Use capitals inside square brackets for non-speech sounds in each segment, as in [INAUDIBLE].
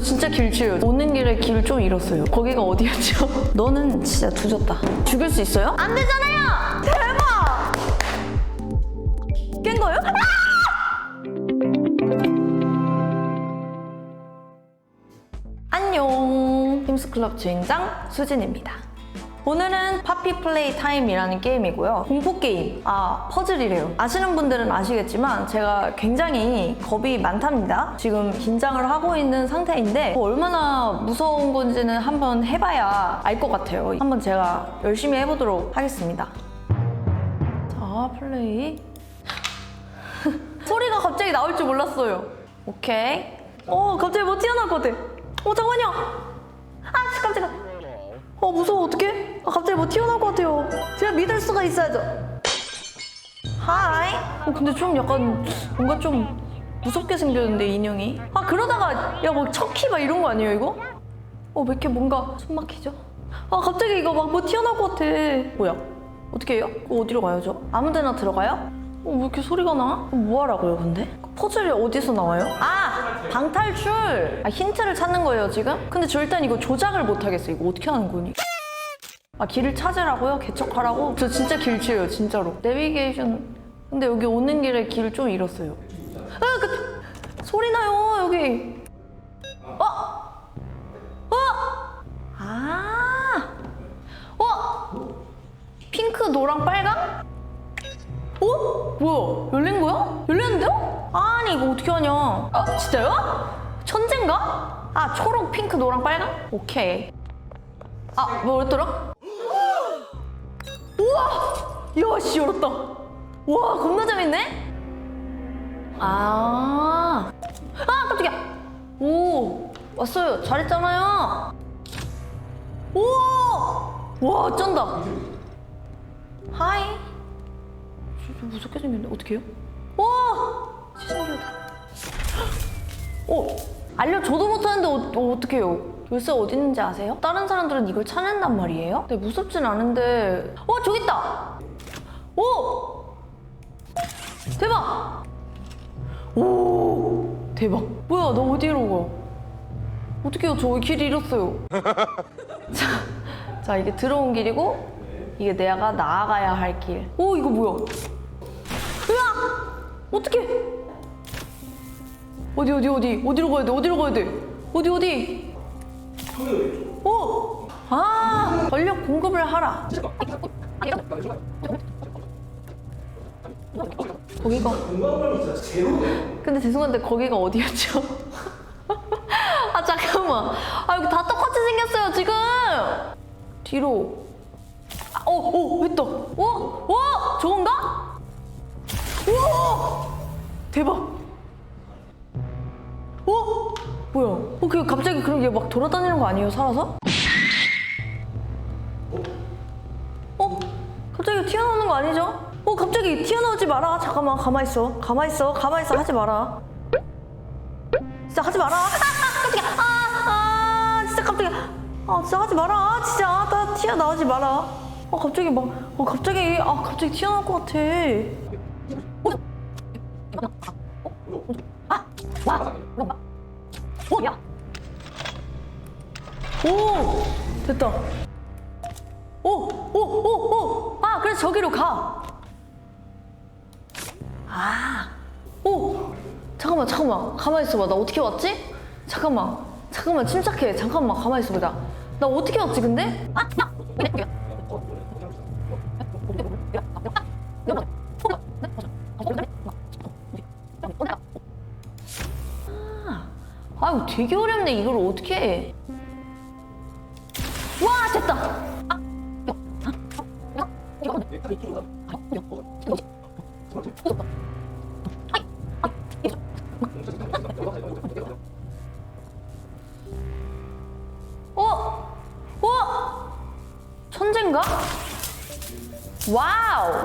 저 진짜 길치예요. 오는 길에 길을 좀 잃었어요. 거기가 어디였죠? [LAUGHS] 너는 진짜 두졌다. 죽일 수 있어요? 안 되잖아요! 대박! 깬 거예요? 안녕. 힘스클럽 주인장 수진입니다. 오늘은 파피 플레이 타임이라는 게임이고요. 공포 게임. 아, 퍼즐이래요. 아시는 분들은 아시겠지만 제가 굉장히 겁이 많답니다. 지금 긴장을 하고 있는 상태인데 뭐 얼마나 무서운 건지는 한번 해봐야 알 것 같아요. 한번 제가 열심히 해보도록 하겠습니다. 자, 플레이. [LAUGHS] 소리가 갑자기 나올 줄 몰랐어요. 오케이. 어, 갑자기 뭐 튀어나올 것 같아. 어, 잠깐만요. 아, 씨, 깜짝이야. 어, 무서워, 어떡해? 아, 갑자기 뭐 튀어나올 것 같아요. 제가 믿을 수가 있어야죠. 하이. 어, 근데 좀 약간 뭔가 좀 무섭게 생겼는데, 인형이. 아, 그러다가, 야, 뭐 척키 막 이런 거 아니에요, 이거? 어, 왜 이렇게 뭔가 숨 막히죠? 아, 갑자기 이거 막 뭐 튀어나올 것 같아. 뭐야? 어떻게 해요? 그거 어디로 가야죠? 아무 데나 들어가요? 어, 왜 이렇게 소리가 나? 어, 뭐 하라고요, 근데? 퍼즐이 어디서 나와요? 아! 방탈출! 아, 힌트를 찾는 거예요, 지금? 근데 저 일단 이거 조작을 못 하겠어요. 이거 어떻게 하는 거니? 아, 길을 찾으라고요? 개척하라고? 저 진짜 길치예요, 진짜로. 내비게이션. 근데 여기 오는 길에 길을 좀 잃었어요. 아, 그, 소리 나요, 여기. 어? 어? 아! 어? 핑크, 노랑, 빨강? 어? 뭐야? 열린 거야? 열렸는데요? 아니 이거 어떻게 하냐? 아 진짜요? 천재인가? 아 초록, 핑크, 노랑, 빨강? 오케이. 아 뭐였더라? 우와! 야씨 열었다. 와 겁나 재밌네. 아. 아 깜짝이야. 오 왔어요. 잘했잖아요. 오! 와 쩐다. 하이. 진짜 무섭게 생겼네. 어떻게 해요? 와! 신기하다. 어, 알려줘도 못하는데 어, 어떻게 해요? 열쇠 어디 있는지 아세요? 다른 사람들은 이걸 찾는단 말이에요? 근데 무섭진 않은데. 어, 저기 있다! 오! 대박! 오! 대박. 뭐야, 너 어디로 가? 어떡해요, 저기 길 잃었어요. 자, 자, 이게 들어온 길이고, 이게 내가 나아가야 할 길. 오, 이거 뭐야? 으악! 어떡해! 어디, 어디, 어디? 어디로 가야 돼? 어디로 가야 돼? 어디, 어디? 어! 아! 전력 공급을 하라. 거기가. 근데 죄송한데 거기가 어디였죠? [LAUGHS] 아, 잠깐만. 아, 여기 다 똑같이 생겼어요, 지금! 뒤로. 아, 어, 어, 했다. 어? 어? 저건가? 우와! 대박. 어? 뭐야? 어, 그 갑자기 그런 게막 돌아다니는 거 아니에요, 살아서? 어? 갑자기 튀어나오는 거 아니죠? 어, 갑자기 튀어나오지 마라. 잠깐만, 가만 있어. 가만 있어. 가만 있어. 하지 마라. 진짜 하지 마라. 아, 아, 깜짝이야. 아, 아, 진짜 깜짝이야. 아, 진짜 하지 마라. 아, 진짜. 나 튀어나오지 마라. 어, 갑자기 막, 어, 갑자기, 아, 갑자기 튀어나올 것 같아. 오, 야. 오, 됐다. 오, 오, 오, 오. 아, 그래서 저기로 가. 아, 오. 잠깐만, 잠깐만. 가만히 있어봐. 나 어떻게 왔지? 잠깐만. 잠깐만, 침착해. 잠깐만, 가만히 있어봐. 나, 나 어떻게 왔지, 근데? 아, 야. 아유 되게 어렵네 이걸 어떻게 해? 와 됐다. 어? 와우.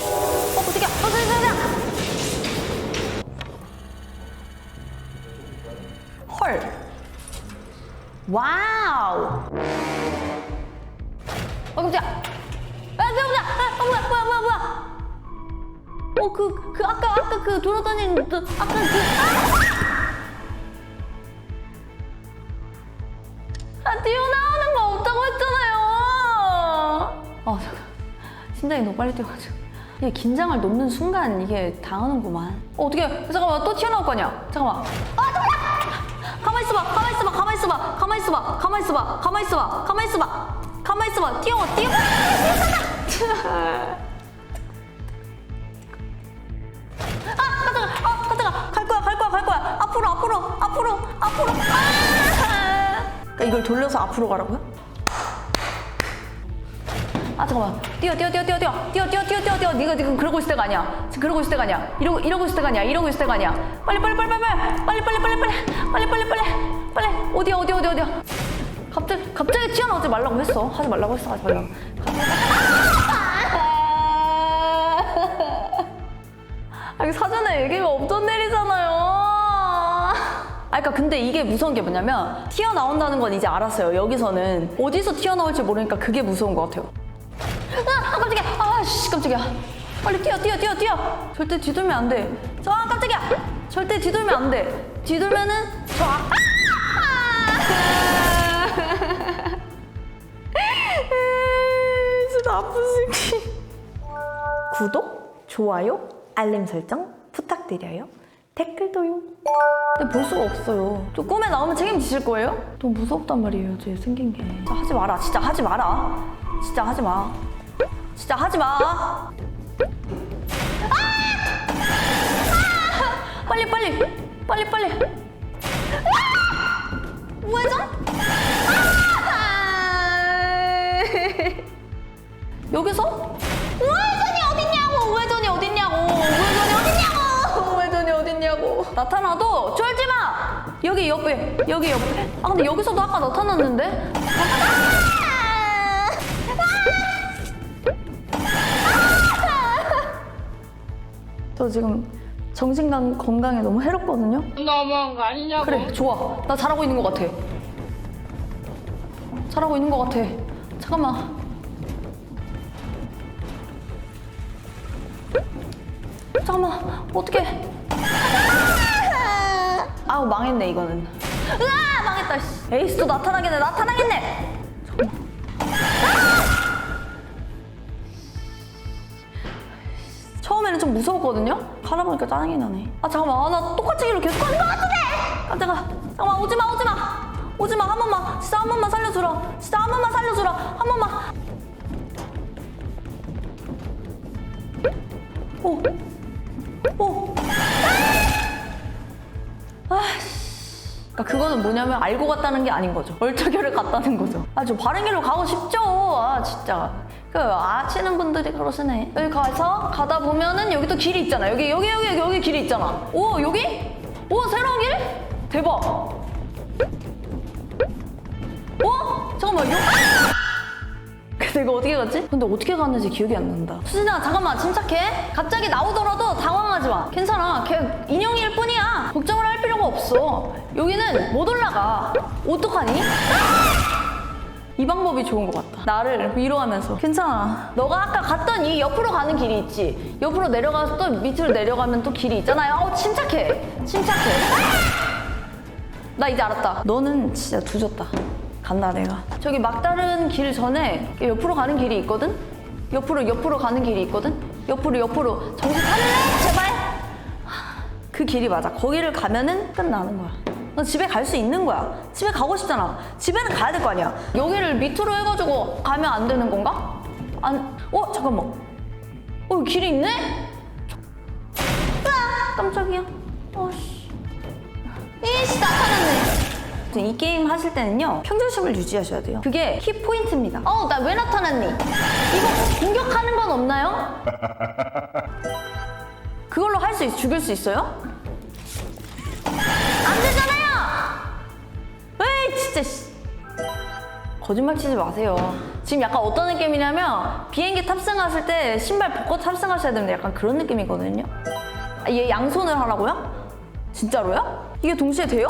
어 어떻게? 어 저기 저기. 헐. 와우. 어, 깜짝이야. 아, 깜짝이야. 아, 어, 뭐야, 뭐야, 뭐야, 뭐야. 어, 그, 그, 아까, 아까 그 돌아다니는, 그, 아까 그. 아! 심장이 너무 빨리 뛰어가지고. 이게 긴장을 놓는 순간 이게 당하는구만. 어, 어떻게? 잠깐만 또 튀어나올 거 아니야? 잠깐만. 아 잠깐만. 가만 있어봐. 가만 있어봐. 가만 있어봐. 가만 있어봐. 가만 있어봐. 가만 있어봐. 가만 있어봐. 가만 있어봐. 뛰어. 뛰어. 아 깜짝아. 아 깜짝아. 갈 거야. 갈 거야. 갈 거야. 앞으로 앞으로 앞으로 앞으로. 아! 그러니까 이걸 돌려서 앞으로 가라고요? 아 잠깐만. 뛰어 뛰어 뛰어 뛰어 뛰어. 뛰어 뛰어 뛰어 뛰어 뛰어. 네가 지금 그러고 있을 때가 아니야. 지금 그러고 있을 때가 아니야. 이러고 이러고 있을 때가 아니야. 이러고 있을 때가 아니야. 빨리 빨리 빨리 빨리 빨리 빨리 빨리 빨리. 빨리 빨리 빨리. 빨리. 어디야 어디야 어디야 어디야? 갑자기 갑자기 튀어나오지 말라고 했어. 하지 말라고 했어. 하지 말라고. 아니 사전에 얘기가 없던 일이잖아요. 아, 그러니까 근데 이게 무서운 게 뭐냐면 튀어나온다는 건 이제 알았어요. 여기서는 어디서 튀어나올지 모르니까 그게 무서운 것 같아요. 아, 아 깜짝이야. 빨리 뛰어 뛰어 뛰어 뛰어. 절대 뒤돌면 안 돼. 저 아, 깜짝이야. 절대 뒤돌면 안 돼. 뒤돌면은 저 아. [LAUGHS] 진짜 나쁜 새끼. 구독, 좋아요, 알림 설정 부탁드려요. 댓글도요. 근데 볼 수가 없어요. 또 꿈에 나오면 책임지실 거예요? 너무 무섭단 말이에요, 제 생긴 게. 진짜 하지 마라. 진짜 하지 마라. 진짜 하지 마. 진짜 하지 마. 아! 아! 빨리 빨리 빨리 빨리. 아! 우회전? 아! 여기서 우회전이 어딨냐고 우회전이 어딨냐고 우회전이 어딨냐고 우회전이 어딨냐고 나타나도 쫄지 마 여기 옆에 여기 옆에 아 근데 여기서도 아까 나타났는데 저 지금 정신 건강에 너무 해롭거든요? 너무한 거 아니냐고. 그래 좋아. 나 잘하고 있는 것 같아. 잘하고 있는 것 같아. 잠깐만. 잠깐만. 어떡해. 아우 망했네 이거는. 으아 망했다 씨. 에이스도 나타나겠네 나타나겠네 처음에는 좀 무서웠거든요? 가다 보니까 짜증이 나네. 아, 잠깐만. 아, 나 똑같이 길로 계속 가는 것 같은데! 깜짝아. 잠깐만, 오지 마, 오지 마! 오지 마, 한 번만. 진짜 한 번만 살려주라. 진짜 한 번만 살려주라. 한 번만. 오. 오. 그러니까 그거는 뭐냐면 알고 갔다는 게 아닌 거죠. 얼터결에 갔다는 거죠. 아, 저 바른 길로 가고 싶죠. 아, 진짜. 그 아치는 분들이 그러시네. 여기 가서 가다 보면은 여기 또 길이 있잖아. 여기 여기 여기 여기, 여기 길이 있잖아. 오 여기? 오 새로운 길? 대박. 어? 잠깐만 요. [LAUGHS] 근데 이거 어떻게 갔지? 근데 어떻게 갔는지 기억이 안 난다. 수진아 잠깐만 침착해. 갑자기 나오더라도 당황하지 마. 괜찮아. 걔 인형일 뿐이야. 걱정을 할 필요가 없어. 여기는 못 올라가. 어떡하니? [LAUGHS] 이 방법이 좋은 것 같다. 나를 위로하면서. 괜찮아. 너가 아까 갔던 이 옆으로 가는 길이 있지. 옆으로 내려가서 또 밑으로 내려가면 또 길이 있잖아요. 어, 침착해. 침착해. 나 이제 알았다. 너는 진짜 두졌다. 간다, 내가. 저기 막다른 길 전에 옆으로 가는 길이 있거든? 옆으로, 옆으로 가는 길이 있거든? 옆으로, 옆으로. 정신 차릴래? 제발! 그 길이 맞아. 거기를 가면은 끝나는 거야. 너 집에 갈 수 있는 거야. 집에 가고 싶잖아. 집에는 가야 될 거 아니야. 여기를 밑으로 해가지고 가면 안 되는 건가? 안, 어, 잠깐만. 어, 길이 있네? 으아, 깜짝이야. 어씨. 이씨, 나타났네. 이 게임 하실 때는요, 평정심을 유지하셔야 돼요. 그게 키 포인트입니다. 어, 나왜 나타났니? 이거 공격하는 건 없나요? [LAUGHS] 그걸로 할 수 있, 죽일 수 있어요? 진짜, 씨. 거짓말 치지 마세요. 지금 약간 어떤 느낌이냐면, 비행기 탑승하실 때 신발 벗고 탑승하셔야 되는데 약간 그런 느낌이거든요? 아, 얘 양손을 하라고요? 진짜로요? 이게 동시에 돼요?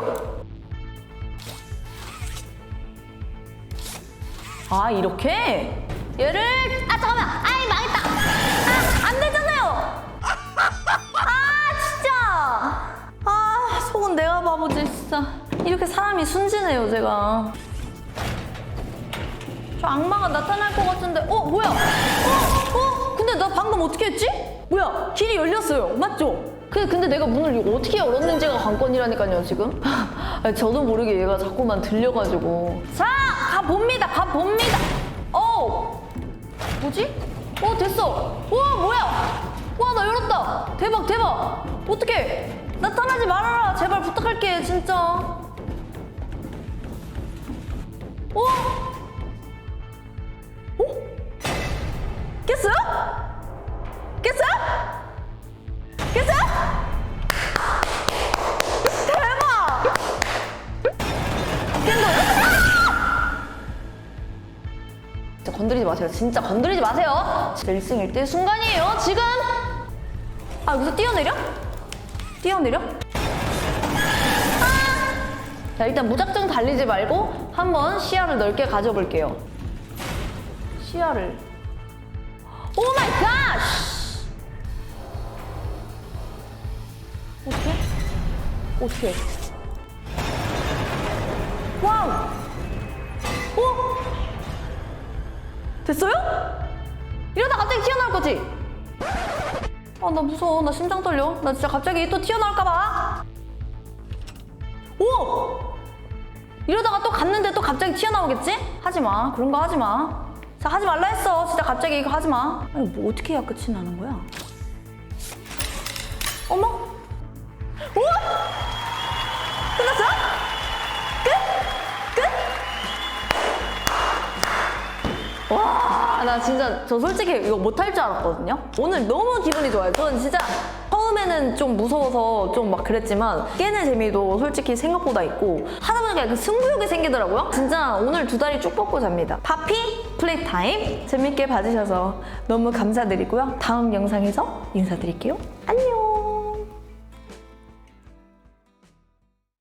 아, 이렇게? 얘를, 아, 잠깐만! 아이, 망했다! 아, 안 되잖아요! 아 진짜 아 속은 내가 바보지 진짜 이렇게 사람이 순진해요 제가. 저 악마가 나타날 것 같은데 어 뭐야? 어? 어? 근데 나 방금 어떻게 했지? 뭐야? 길이 열렸어요. 맞죠? 그, 근데 내가 문을 어떻게 열었는지가 관건이라니까요 지금? [LAUGHS] 저도 모르게 얘가 자꾸만 들려가지고. 자 가봅니다 가봅니다. 어! 뭐지? 어 됐어. 와 뭐야? 와 나 열었다. 대박 대박. 어떡해? 나타나지 말아라. 제발 부탁할게 진짜 어? 어? 깼어요? 깼어요? 깼어요? 대박! 깬 거예요? 진짜 건드리지 마세요. 진짜 건드리지 마세요. 진짜 1승 1대 순간이에요. 지금! 아, 여기서 뛰어내려? 뛰어내려? 자, 일단 무작정 달리지 말고 한번 시야를 넓게 가져볼게요. 시야를. 오 마이 갓! 어떻게? 어떻게? 와우! 어? 됐어요? 이러다 갑자기 튀어나올 거지? 아, 나 무서워. 나 심장 떨려. 나 진짜 갑자기 또 튀어나올까봐. 오! 이러다가 또 갔는데 또 갑자기 튀어나오겠지? 하지 마. 그런 거 하지 마. 자, 하지 말라 했어. 진짜 갑자기 이거 하지 마. 아니, 뭐 어떻게 해야 끝이 나는 거야? 어머? 우와! 끝났어요? 끝? 끝? 와, 나 진짜, 저 솔직히 이거 못할 줄 알았거든요? 오늘 너무 기분이 좋아요. 저는 진짜 처음에는 좀 무서워서 좀 막 그랬지만 깨는 재미도 솔직히 생각보다 있고 하다 보니까 약간 승부욕이 생기더라고요. 진짜 오늘 두 다리 쭉 뻗고 잡니다. 파피 플레이 타임 재밌게 봐주셔서 너무 감사드리고요. 다음 영상에서 인사드릴게요. 안녕!